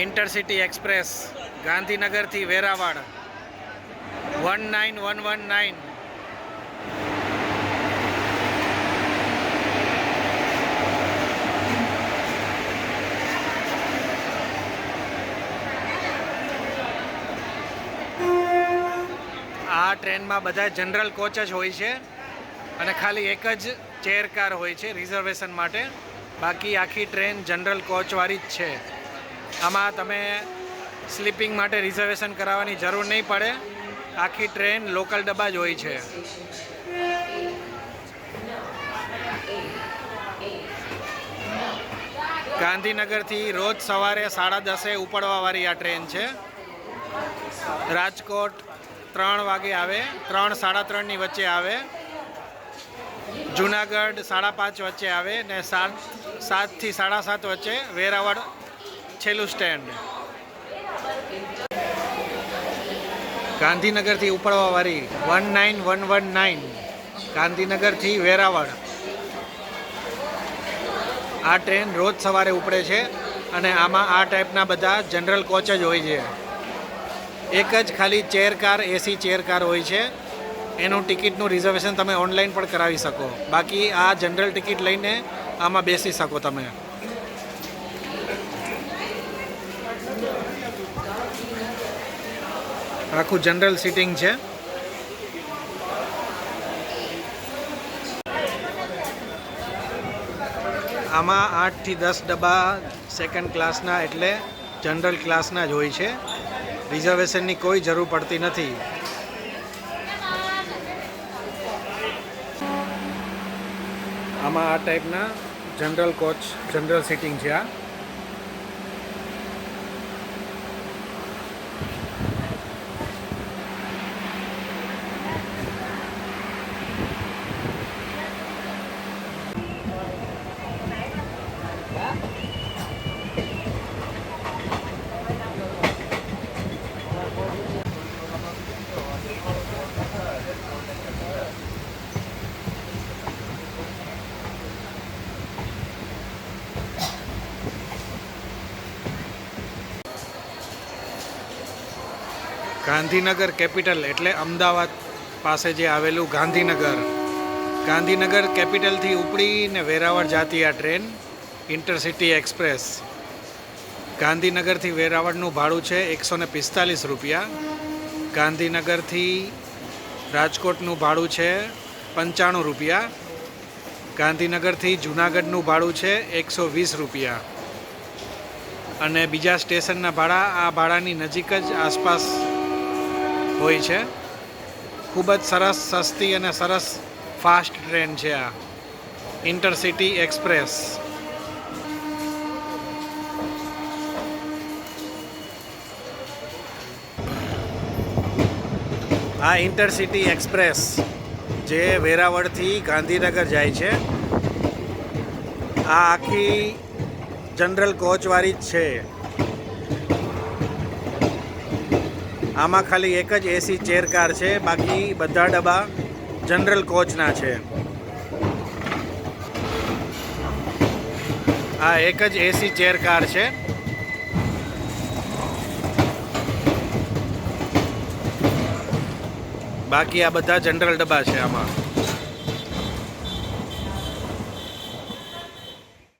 Intercity express, ગાંધીનગરથી Veraval one nine one one nine આ ટ્રેનમાં બધા જનરલ કોચ જ હોય છે અને ખાલી એક જ ચેર કાર હોય છે રિઝર્વેશન માટે. બાકી આખી ટ્રેન જનરલ કોચવાળી જ છે. આમાં તમે સ્લીપિંગ માટે રિઝર્વેશન કરાવવાની જરૂર નહીં પડે. આખી ટ્રેન લોકલ ડબ્બા જ હોય છે. ગાંધીનગરથી રોજ સવારે સાડા દસે ઉપડવાવાળી આ ટ્રેન છે. રાજકોટ ત્રણ વાગે આવે, ત્રણ સાડા ત્રણની વચ્ચે આવે. જુનાગઢ સાડા પાંચ વચ્ચે આવે ને સાત, સાતથી સાડા સાત વચ્ચે વેરાવળ છેલ્લું સ્ટેન્ડ. ગાંધીનગરથી ઉપડવાવાળી one nine one one nine, ગાંધીનગરથી વેરાવળ. આ ટ્રેન રોજ સવારે ઉપડે છે અને આમાં આ ટાઈપના બધા જનરલ કોચ જ હોય છે. એક જ ખાલી chair car AC chair car હોય છે. એનું ટિકિટનું રિઝર્વેશન તમે ઓનલાઈન પણ કરાવી શકો. બાકી આ જનરલ ટિકિટ લઈને આમાં બેસી શકો તમે. આખું જનરલ સીટિંગ છે. આમાં આઠથી દસ ડબ્બા સેકન્ડ ક્લાસના એટલે જનરલ ક્લાસના જ હોય છે. રિઝર્વેશનની કોઈ જરૂર પડતી નથી. આમાં આ ટાઈપના જનરલ કોચ જનરલ સીટિંગ છે આ. ગાંધીનગર કેપિટલ એટલે અમદાવાદ પાસે જે આવેલું ગાંધીનગર. ગાંધીનગર કેપિટલથી ઉપડીને વેરાવળ જાતી આ ટ્રેન ઇન્ટરસિટી એક્સપ્રેસ. ગાંધીનગરથી વેરાવળનું ભાડું છે એકસો ને પિસ્તાલીસ રૂપિયા. ગાંધીનગરથી રાજકોટનું ભાડું છે પંચાણું રૂપિયા. ગાંધીનગરથી જુનાગઢનું ભાડું છે એકસો વીસ રૂપિયા. અને બીજા સ્ટેશનના ભાડા આ ભાડાની નજીક જ આસપાસ હોય છે. ખૂબ જ સરસ, સસ્તી અને સરસ ફાસ્ટ ટ્રેન છે આ. Intercity Express. આ ઇન્ટરસિટી એક્સપ્રેસ જે વેરાવળથી ગાંધીનગર જાય છે. આ આખી જનરલ કોચવાળી જ છે. આમાં ખાલી એક જ એસી ચેર કાર છે, બાકી બધા ડબ્બા જનરલ કોચના છે. આ એક જ એસી ચેર કાર છે. બાકી આ બધા જનરલ ડબ્બા છે આમાં.